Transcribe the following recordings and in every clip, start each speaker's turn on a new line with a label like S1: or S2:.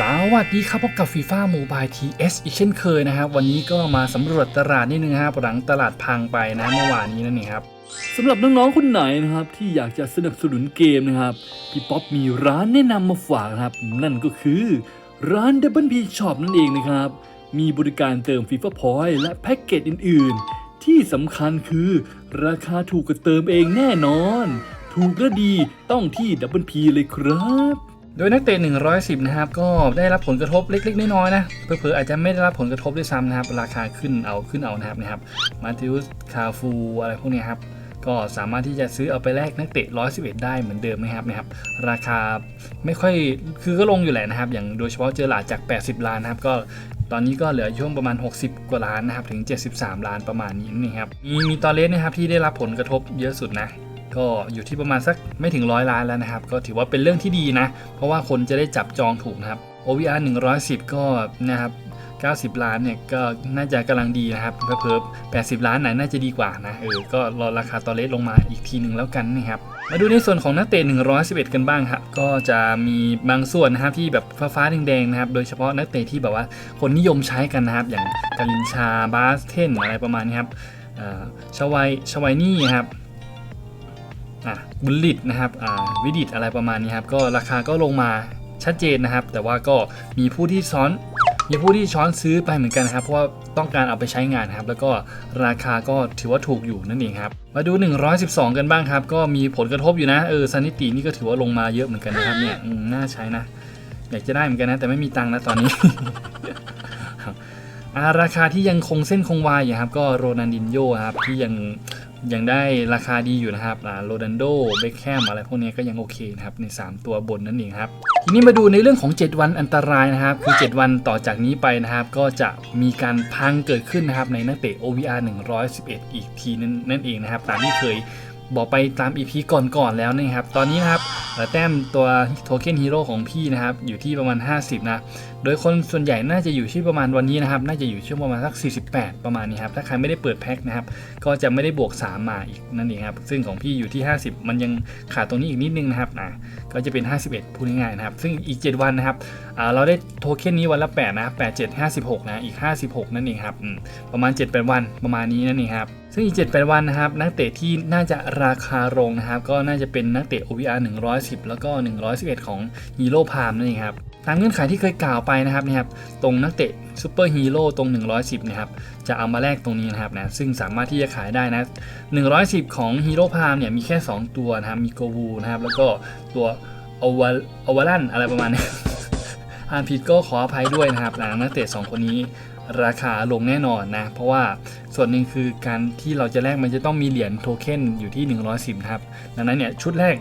S1: สวัสดีครับพบกับฟีฟ่าโมบายทีเอสอีกเช่นเคยนะครับ วันนี้ก็มาสำรวจตลาดนิดนึงครับหลังตลาดพังไปนะเมื่อวานนี้นั่นเองครับ
S2: สำหรับน้องๆคนไหนนะครับที่อยากจะสนับสนุนเกมนะครับพี่ป๊อปมีร้านแนะนำมาฝากนะครับ นั่นก็คือร้าน Double P Shop นั่นเองนะครับ มีบริการเติม FIFA Point และแพ็กเกจอื่น ๆ ที่สำคัญคือราคาถูกกว่าเติมเองแน่นอน ถูกและดีต้องที่ Double P เลยครับ
S1: โดยนักเตะ 110 นะครับ ก็ได้รับผลกระทบเล็ก ๆ น้อยๆนะ เผลอๆอาจจะไม่ได้รับผลกระทบด้วยซ้ำนะครับ ราคาขึ้นเอาขึ้นเอานะครับนะครับ มาติอุส คาฟู อะไรพวกนี้ครับ ก็สามารถที่จะซื้อเอาไปแลกนักเตะ 111 ได้เหมือนเดิมนะครับนะครับ ราคาไม่ค่อย คือก็ลงอยู่แหละนะครับ อย่างโดยเฉพาะเจอหลาจาก 80 ล้านนะครับ ก็ตอนนี้ก็เหลือช่วงประมาณ 60 กว่าล้านนะครับ ถึง 73 ล้านประมาณนี้นี่ครับ มีมีตอนเลสนะครับที่ได้รับผลกระทบเยอะสุดนะ ก็อยู่ที่ประมาณสักไม่ถึงร้อยล้านแล้วนะครับ ก็ถือว่าเป็นเรื่องที่ดีนะ เพราะว่าคนจะได้จับจองถูกนะครับ OVR 110 ก็นะครับ90 ล้านเนี่ยก็น่าจะกำลังดีนะครับเพิ่ม80 ล้านไหนน่าจะดีกว่านะเออก็รอราคาตอเลสลงมาอีกทีหนึ่งแล้วกันนะครับมาดูในส่วนของนักเตะ 111 กันบ้างครับก็จะมีบางส่วนนะครับที่แบบฟ้าๆแดงๆนะครับโดยเฉพาะนักเตะที่แบบว่าคนนิยมใช้กันนะครับอย่างกาลินชาบาสเทนอะไรประมาณนี้ครับอ่าชวายชวายนี่ครับ อะบุลลิตนะครับอ่าวิดิตอะไรประมาณนี้ครับก็ราคาก็ลงมาชัดเจนนะครับ แต่ว่าก็มีผู้ที่ช้อนมีผู้ที่ช้อนซื้อไปเหมือนกันนะครับ เพราะว่าต้องการเอาไปใช้งานครับ แล้วก็ราคาก็ถือว่าถูกอยู่นั่นเองครับ มาดู 112 กันบ้างครับ ก็มีผลกระทบอยู่นะเออซานิตินี่ก็ถือว่าลงมาเยอะเหมือนกันนะครับเนี่ยน่าใช้นะอยากจะได้เหมือนกันนะ แต่ไม่มีตังค์นะตอนนี้ราคาที่ยังคงเส้นคงวาอยู่ครับ ก็โรนันดินโยครับที่ยัง ยังได้ราคาดีอยู่นะครับอ่าโรนันโดเบคแฮมอะไรพวกนี้ก็ยังโอเคนะครับใน 3 ตัวบนนั่นเองครับ ทีนี้มาดูในเรื่องของ 7 วันอันตรายนะครับ คือ 7 วันต่อจากนี้ไปนะครับ ก็จะมีการพังเกิดขึ้นนะครับในนักเตะ OVR 111 อีกทีนั่นเองนะครับตามที่เคย บอกไปตาม EP ก่อนๆแล้วนะครับ ตอนนี้นะครับแต้มตัวโทเค็นฮีโร่ของพี่นะครับ อยู่ที่ประมาณ 50 นะ โดยคนส่วนใหญ่น่าจะอยู่ที่ประมาณวันนี้นะครับ น่าจะอยู่ช่วงประมาณสัก 48 ประมาณนี้ครับ ถ้าใครไม่ได้เปิดแพ็คนะครับ ก็จะไม่ได้บวก 3 มาอีกนั่นเองครับ ซึ่งของพี่อยู่ที่ 50 มันยังขาดตรงนี้อีกนิดนึงนะครับนะก็จะเป็น 51 พูดง่ายๆนะครับ ซึ่งอีก 7 วันนะครับ เราได้โทเค็นนี้วันละ 8 นะ 8 7 56 นะ อีก 56 นั่นเองครับ ประมาณ 7-8 วันประมาณนี้นั่นเองครับ ซึ่งอีก 7-8 วันนะครับ นักเตะที่น่าจะราคาลงนะครับ ก็น่าจะเป็นนักเตะ OVR 110 แล้วก็ 111 ของฮีโร่พามนั่นเองครับตามเงื่อนไขที่เคยกล่าวไปนะครับนะครับตรงนักเตะซูเปอร์ฮีโร่ตรง 110 นะครับ จะเอามาแลกตรงนี้นะครับนะซึ่งสามารถที่จะขายได้นะ 110 ของฮีโร่พามเนี่ยมีแค่ 2 ตัวนะครับ มีโกวูนะครับ แล้วก็ตัวอวอวาลันอะไรประมาณนี้อ่านผิดก็ขออภัยด้วยนะครับนะนักเตะ2คนนี้ ราคาลงแน่นอนนะ เพราะว่าส่วนหนึ่งคือการที่เราจะแลกมันจะต้องมีเหรียญโทเค็นอยู่ที่ 110ครับดังนั้นเนี่ยชุดแรก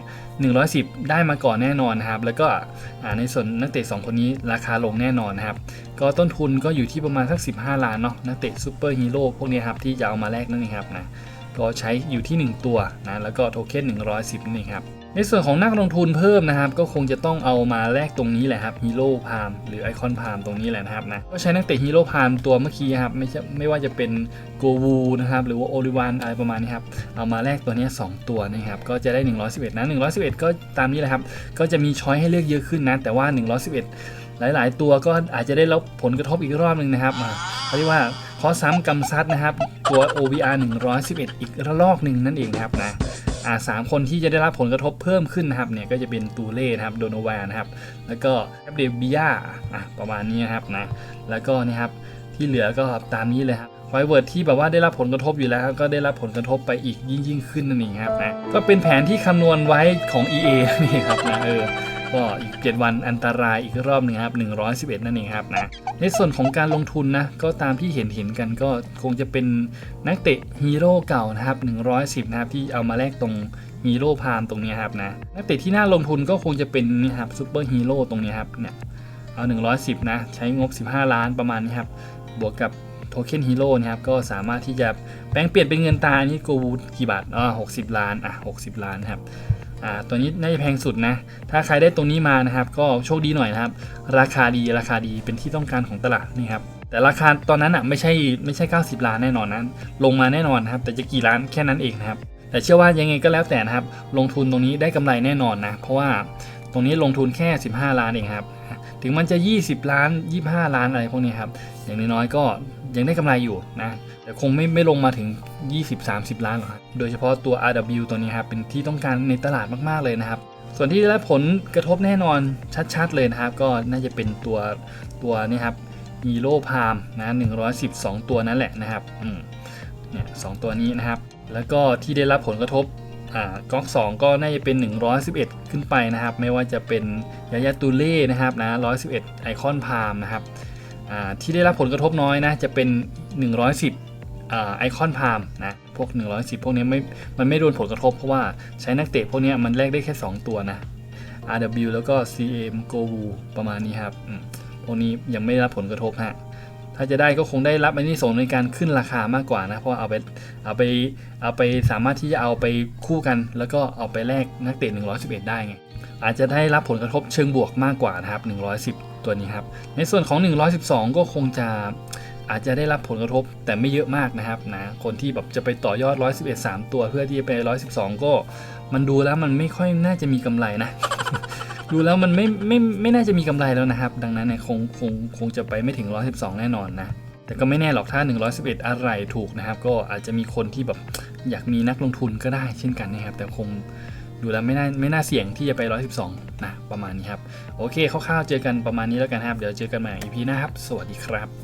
S1: 110 ได้มาก่อนแน่นอนครับ แล้วก็ในส่วนนักเตะ2คนนี้ราคาลงแน่นอนครับ ก็ต้นทุนก็อยู่ที่ประมาณสัก 15 ล้านเนาะนักเตะซูเปอร์ฮีโร่พวกนี้ครับที่จะเอามาแลกนั่นเองครับนะก็ใช้อยู่ที่ 1 ตัวนะแล้วก็โทเค็น110นั่นเองครับ ในส่วนของนักลงทุนเพิ่มนะครับ ก็คงจะต้องเอามาแลกตรงนี้แหละครับฮีโร่พามหรือไอคอนพามตรงนี้แหละนะครับนะก็ใช้นักเตะฮีโร่พามตัวเมื่อกี้ครับไม่ใช่ไม่ว่าจะเป็นโกวูนะครับหรือว่าโอลิวันอะไรประมาณนี้ครับเอามาแลกตัวนี้ยสองตัวนะครับก็จะได้ 111นะ111 ก็ตามนี้แหละครับ ก็จะมีช้อยให้เลือกเยอะขึ้นนะแต่ว่า 111 หลาย ๆ ตัวก็อาจจะได้รับผลกระทบอีกรอบหนึ่งนะครับเขาเรียกว่าข้อซ้ำกำซัดนะครับตัว OVR 111 อีกระลอกหนึ่งนั่นเองนะครับนะ สามคนที่จะได้รับผลกระทบเพิ่มขึ้นนะครับเนี่ยก็จะเป็นตูเล่นะครับโดนวานะครับ แล้วก็แอปเดบิยาอะประมาณนี้นะครับนะแล้วก็นี่ครับที่เหลือก็ตามนี้เลยครับไฟเวิร์ดที่แบบว่าได้รับผลกระทบอยู่แล้ว ก็ได้รับผลกระทบไปอีกยิ่งยิ่งขึ้นนั่นเองครับนะก็เป็นแผนที่คำนวณไว้ของ EA นี่ครับนะเออ ก็อีก 7 วันอันตรายอีกรอบหนึ่งครับ111 นั่นเองครับนะในส่วนของการลงทุนนะก็ตามที่เห็นเห็นกันก็คงจะเป็นนักเตะฮีโร่เก่านะครับ110 นะครับที่เอามาแลกตรงฮีโร่พามตรงนี้ครับนะนักเตะที่น่าลงทุนก็คงจะเป็นนี่ครับซูเปอร์ฮีโร่ตรงนี้ครับเนี่ยเอา 110 นะ ใช้งบ 15 ล้านประมาณนี้ครับ บวกกับโทเค็นฮีโร่นะครับ ก็สามารถที่จะแปลงเปลี่ยนเป็นเงินตาอันนี้กูกี่บาทอ๋อ60 ล้าน อะ 60 ล้านครับ อ่าตัวนี้น่าจะแพงสุดนะ ถ้าใครได้ตรงนี้มานะครับ ก็โชคดีหน่อยนะครับ ราคาดีราคาดีเป็นที่ต้องการของตลาดนี่ครับแต่ราคาตอนนั้นอะไม่ใช่ไม่ใช่ 90 ล้านแน่นอนนะลงมาแน่นอนนะครับ แต่จะกี่ล้านแค่นั้นเองนะครับ แต่เชื่อว่ายังไงก็แล้วแต่นะครับ ลงทุนตรงนี้ได้กำไรแน่นอนนะ เพราะว่าตรงนี้ลงทุนแค่ 15 ล้านเองครับ ถึงมันจะ 20 ล้าน 25 ล้านอะไรพวกนี้ครับ อย่างน้อยๆก็ ยังได้กำไรอยู่นะ แต่คงไม่ไม่ลงมาถึง 20-30 ล้านหรอกครับ โดยเฉพาะตัว RW ตัวนี้ครับ เป็นที่ต้องการในตลาดมาก ๆ เลยนะครับ ส่วนที่ได้รับผลกระทบแน่นอนชัด ๆ เลยนะครับ ก็น่าจะเป็นตัวตัวนี่ครับฮีโร่พามนะ112 ตัวนั่นแหละนะครับเนี่ยสองตัวนี้นะครับ แล้วก็ที่ได้รับผลกระทบอ่าก๊อก2ก็น่าจะเป็น 111 ขึ้นไปนะครับ ไม่ว่าจะเป็นยายาตูเล่นะครับนะ111 ไอคอนพามนะครับ ที่ได้รับผลกระทบน้อยนะจะเป็น 110อ่าไอคอนพามนะพวก 110 พวกนี้ไม่มันไม่โดนผลกระทบเพราะว่าใช้นักเตะพวกนี้มันแลกได้แค่ 2 ตัวนะ RW แล้วก็ CM g o w ประมาณนี้ครับพวกนี้ยังไม่ได้รับผลกระทบฮะ ถ้าจะได้ก็คงได้รับอันนี้ส่งในการขึ้นราคามากกว่านะ เพราะเอาไปเอาไปเอาไปสามารถที่จะเอาไปคู่กัน แล้วก็เอาไปแลกนักเตะ111 ได้ไง อาจจะได้รับผลกระทบเชิงบวกมากกว่านะครับ 110 ตัวนี้ครับ ในส่วนของ 112 ก็คงจะอาจจะได้รับผลกระทบแต่ไม่เยอะมากนะครับนะคนที่แบบจะไปต่อยอด 111 3 ตัวเพื่อที่จะไป 112 ก็มันดูแล้วมันไม่ค่อยน่าจะมีกำไรนะ ดูแล้วมันไม่ไม่ไม่น่าจะมีกำไรแล้วนะครับ ดังนั้นเนี่ยคงคงคงจะไปไม่ถึง 112 แน่นอนนะ แต่ก็ไม่แน่หรอกถ้า 111 อะไรถูกนะครับ ก็อาจจะมีคนที่แบบอยากมีนักลงทุนก็ได้เช่นกันนะครับ แต่คงดูแล้วไม่น่าไม่น่าเสี่ยงที่จะไป 112 นะ ประมาณนี้ครับ โอเคคร่าวๆเจอกันประมาณนี้แล้วกันครับ เดี๋ยวเจอกันใหม่ EP หน้าครับ สวัสดีครับ